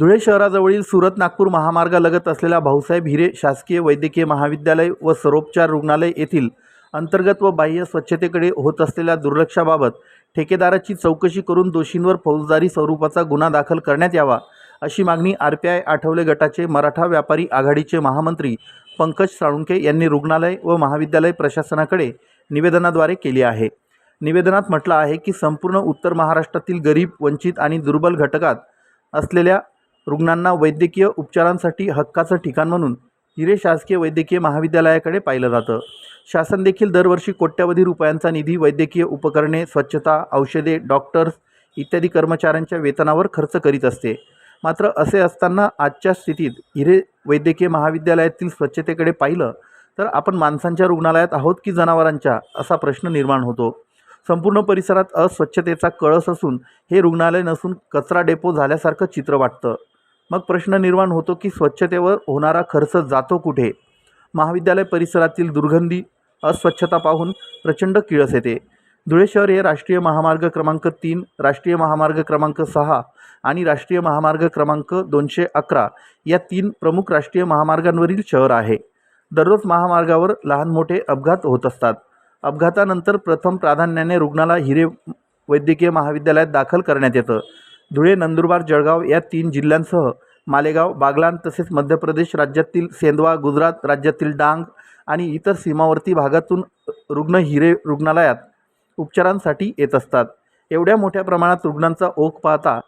धुळे शहराजवळील सुरत नागपूर महामार्गालगत असलेल्या भाऊसाहेब हिरे शासकीय वैद्यकीय महाविद्यालय व सरोपचार रुग्णालय येथील अंतर्गत व बाह्य स्वच्छतेकडे होत असलेल्या दुर्लक्षाबाबत ठेकेदाराची चौकशी करून दोषींवर फौजदारी स्वरूपाचा गुन्हा दाखल करण्यात यावा अशी मागणी आर पी आय आठवले गटाचे मराठा व्यापारी आघाडीचे महामंत्री पंकज साळुंके यांनी रुग्णालय व महाविद्यालय प्रशासनाकडे निवेदनाद्वारे केली आहे. निवेदनात म्हटलं आहे की संपूर्ण उत्तर महाराष्ट्रातील गरीब वंचित आणि दुर्बल घटकात असलेल्या रुग्णांना वैद्यकीय उपचारांसाठी हक्काचं ठिकाण म्हणून हिरे शासकीय वैद्यकीय महाविद्यालयाकडे पाहिलं जातं. शासन देखील दरवर्षी कोट्यवधी रुपयांचा निधी वैद्यकीय उपकरणे स्वच्छता औषधे डॉक्टर्स इत्यादी कर्मचाऱ्यांच्या वेतनावर खर्च करीत असते. मात्र असे असताना आजच्या स्थितीत हिरे वैद्यकीय महाविद्यालयातील स्वच्छतेकडे पाहिलं तर आपण माणसांच्या रुग्णालयात आहोत की जनावरांच्या असा प्रश्न निर्माण होतो. संपूर्ण परिसरात अस्वच्छतेचा कळस असून हे रुग्णालय नसून कचरा डेपो झाल्यासारखं चित्र वाटतं. मग प्रश्न निर्माण होतो की स्वच्छतेवर होणारा खर्च जातो कुठे? महाविद्यालय परिसरातील दुर्गंधी अस्वच्छता पाहून प्रचंड किळस येते. धुळे शहर हे राष्ट्रीय महामार्ग क्रमांक तीन राष्ट्रीय महामार्ग क्रमांक सहा आणि राष्ट्रीय महामार्ग क्रमांक दोनशे अकरा या तीन प्रमुख राष्ट्रीय महामार्गांवरील शहर आहे. दररोज महामार्गावर लहान मोठे अपघात होत असतात. अपघातानंतर प्रथम प्राधान्याने रुग्णाला हिरे वैद्यकीय महाविद्यालयात दाखल करण्यात येतं. धुळे नंदुरबार जळगाव या तीन जिल्ह्यांसह मालेगाव बागलान तसेच मध्य प्रदेश राज्यातील सेंदवा गुजरात राज्यातील डांग आणि इतर सीमावर्ती भागातून रुग्ण हिरे रुग्णालयात उपचारांसाठी येत असतात. एवढ्या मोठ्या प्रमाणात रुग्णांचा ओघ पाहता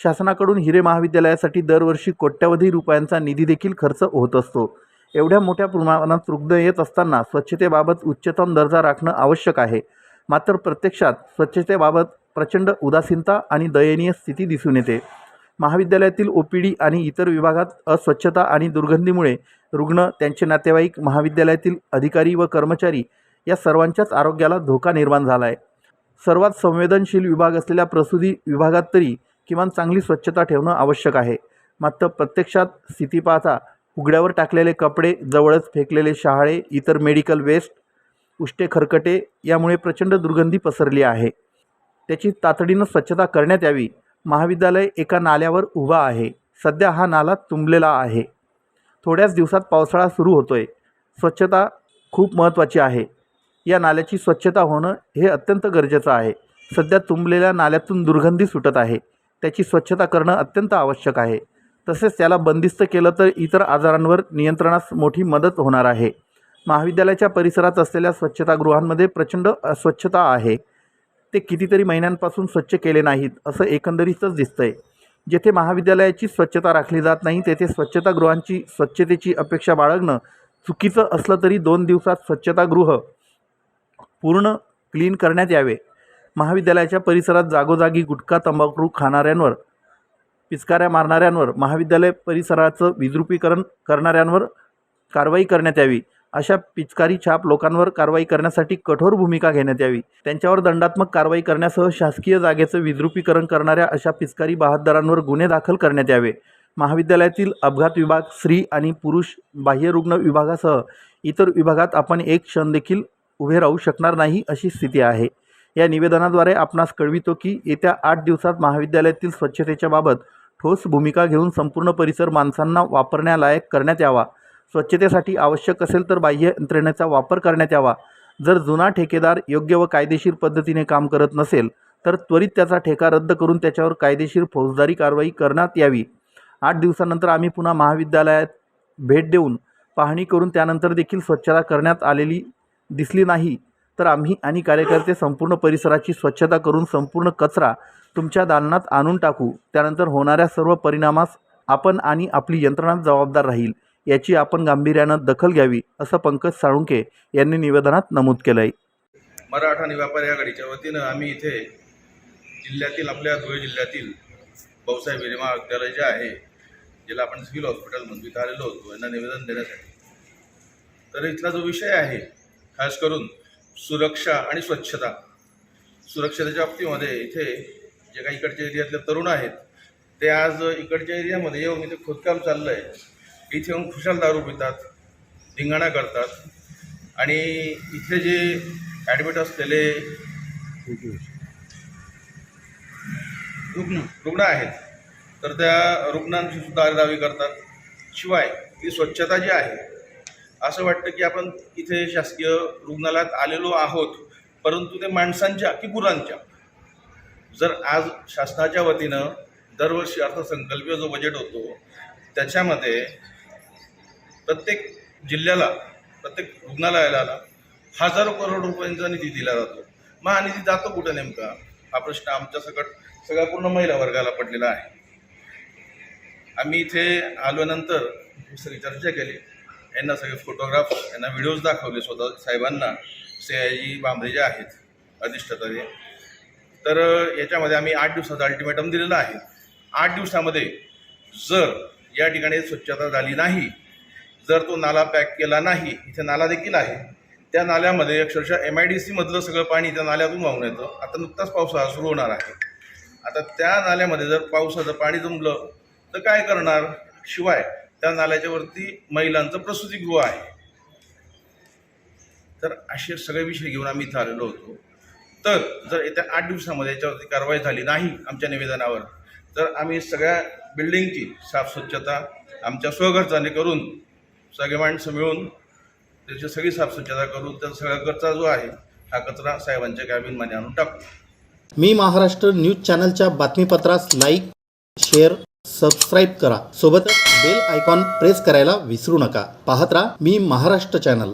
शासनाकडून हिरे महाविद्यालयासाठी दरवर्षी कोट्यवधी रुपयांचा निधी देखील खर्च होत असतो. एवढ्या मोठ्या प्रमाणात रुग्ण येत असताना स्वच्छतेबाबत उच्चतम दर्जा राखणं आवश्यक आहे. मात्र प्रत्यक्षात स्वच्छतेबाबत प्रचंड उदासीनता आणि दयनीय स्थिती दिसून येते. महाविद्यालयातील ओ पी डी आणि इतर विभागात अस्वच्छता आणि दुर्गंधीमुळे रुग्ण त्यांचे नातेवाईक महाविद्यालयातील अधिकारी व कर्मचारी या सर्वांच्याच आरोग्याला धोका निर्माण झाला आहे सर्वात संवेदनशील विभाग असलेल्या प्रसूती विभागात तरी किमान चांगली स्वच्छता ठेवणं आवश्यक आहे. मात्र प्रत्यक्षात स्थिती पाहता उघड्यावर टाकलेले कपडे जवळच फेकलेले शहाळे इतर मेडिकल वेस्ट उष्टे खरकटे यामुळे प्रचंड दुर्गंधी पसरली आहे. त्याची तातडीनं स्वच्छता करण्यात यावी. महाविद्यालय एका नाल्यावर उभा आहे. सध्या हा नाला तुंबलेला आहे. थोड्याच दिवसात पावसाळा सुरू होतो आहे स्वच्छता खूप महत्त्वाची आहे. या नाल्याची स्वच्छता होणं हे अत्यंत गरजेचं आहे. सध्या तुंबलेल्या नाल्यातून दुर्गंधी सुटत आहे. त्याची स्वच्छता करणं अत्यंत आवश्यक आहे. तसेच त्याला बंदिस्त केलं तर इतर आजारांवर नियंत्रणास मोठी मदत होणार आहे. महाविद्यालयाच्या परिसरात असलेल्या स्वच्छतागृहांमध्ये प्रचंड अस्वच्छता आहे. ते कितीतरी महिन्यांपासून स्वच्छ केले नाहीत असं एकंदरीतच दिसतंय. जेथे महाविद्यालयाची स्वच्छता राखली जात नाही तेथे स्वच्छतागृहांची स्वच्छतेची अपेक्षा बाळगणं चुकीचं असलं तरी दोन दिवसात स्वच्छतागृह पूर्ण क्लीन करण्यात यावे. महाविद्यालयाच्या परिसरात जागोजागी गुटखा तंबाखू खाणाऱ्यांवर पिचकाऱ्या मारणाऱ्यांवर महाविद्यालय परिसराचं विद्रुपीकरण करणाऱ्यांवर कारवाई करण्यात यावी. अशा पिचकारी छाप लोकांवर कारवाई करण्यासाठी कठोर भूमिका घेण्यात यावी. त्यांच्यावर दंडात्मक कारवाई करण्यासह शासकीय जागेचं विद्रुपीकरण करणाऱ्या अशा पिचकारी बहादरांवर गुन्हे दाखल करण्यात यावे. महाविद्यालयातील अपघात विभाग स्त्री आणि पुरुष बाह्यरुग्ण विभागासह इतर विभागात आपण एक क्षण देखील उभे राहू शकणार नाही अशी स्थिती आहे. या निवेदनाद्वारे आपणास कळवितो की येत्या आठ दिवसात महाविद्यालयातील स्वच्छतेच्या बाबत ठोस भूमिका घेऊन संपूर्ण परिसर माणसांना वापरण्यालायक करण्यात यावा. स्वच्छतेसाठी आवश्यक असेल तर बाह्य यंत्रणेचा वापर करण्यात यावा. जर जुना ठेकेदार योग्य व कायदेशीर पद्धतीने काम करत नसेल तर त्वरित त्याचा ठेका रद्द करून त्याच्यावर कायदेशीर फौजदारी कारवाई करण्यात यावी. आठ दिवसानंतर आम्ही पुन्हा महाविद्यालयात भेट देऊन पाहणी करून त्यानंतर देखील स्वच्छता करण्यात आलेली दिसली नाही तर आम्ही आणि कार्यकर्ते संपूर्ण परिसराची स्वच्छता करून संपूर्ण कचरा तुमच्या दालनात आणून टाकू. त्यानंतर होणाऱ्या सर्व परिणामास आपण आणि आपली यंत्रणा जबाबदार राहील. याची आपण गांभीर्यानं दखल घ्यावी असं पंकज साळुंके यांनी निवेदनात नमूद केलं आहे मराठा आणि व्यापारी आघाडीच्या वतीनं आम्ही इथे जिल्ह्यातील आपल्या धुळे जिल्ह्यातील भाऊसाहेब हिरे महाविद्यालय जे आहे ज्याला आपण सिव्हिल हॉस्पिटल म्हणून इथं आलेलो होतो यांना निवेदन देण्यासाठी. तर इथला जो विषय आहे खास करून सुरक्षा आणि स्वच्छता सुरक्षतेच्या बाबतीमध्ये इथे जे काही इकडच्या एरियातले तरुण आहेत ते आज इकडच्या एरियामध्ये येऊन इथे खोदकाम चाललं आहे इथे येऊन खुशाल दारू पितात धिंगाणा करतात. आणि इथले जे ॲडमिट असलेले रुग्ण रुग्ण आहेत तर त्या रुग्णांची सुद्धा आरडावी करतात. शिवाय ही स्वच्छता जी आहे असं वाटतं की आपण इथे शासकीय रुग्णालयात आलेलो आहोत परंतु ते माणसांच्या की गुरांच्या. जर आज शासनाच्या वतीनं दरवर्षी अर्थसंकल्पीय जो बजेट होतो त्याच्यामध्ये प्रत्येक जिल्ह्याला प्रत्येक रुग्णालयाला हजारो करोड रुपयांचा निधी दिला जातो. मग हा निधी जातो कुठं नेमका? हा प्रश्न आमच्या सकट सगळ्या पूर्ण महिला वर्गाला पडलेला आहे. आम्ही इथे आल्यानंतर सगळी चर्चा केली. यांना सगळे फोटोग्राफ यांना व्हिडिओज दाखवले स्वतः साहेबांना. सी आय जी बांबरे जे आहेत अधिष्ठाताने तर याच्यामध्ये आम्ही आठ दिवसाचा अल्टिमेटम दिलेलं आहे. आठ दिवसामध्ये जर या ठिकाणी स्वच्छता झाली नाही जर तो नाला पॅक केला नाही इथे नाला देखील आहे त्या नाल्यामध्ये अक्षरशः एम आय डी सीमधलं सगळं पाणी त्या नाल्यातून वाहून येतं. आता नुकताच पावसाळा सुरू होणार आहे. आता त्या नाल्यामध्ये जर पावसाचं पाणी जमलं तर काय करणार? शिवाय त्या नाल्याच्यावरती महिलांचं प्रसूतीगृह आहे. तर असे सगळे विषय घेऊन आम्ही इथं आलेलो होतो. तर जर येत्या आठ दिवसामध्ये याच्यावरती कारवाई झाली नाही आमच्या निवेदनावर तर आम्ही सगळ्या बिल्डिंगची साफ स्वच्छता आमच्या स्वघरचाने करून सगळे माणसं मिळून त्याची सगळी साफस्वच्छता करून त्या सगळा कचरा जो आहे हा कचरा साहेबांच्या कॅबिनमध्ये आणून टाकू. मी महाराष्ट्र न्यूज चॅनलच्या बातमीपत्रास लाईक शेअर सबस्क्राईब करा. सोबतच बेल आयकॉन प्रेस करायला विसरू नका. पाहत राहा मी महाराष्ट्र चॅनल.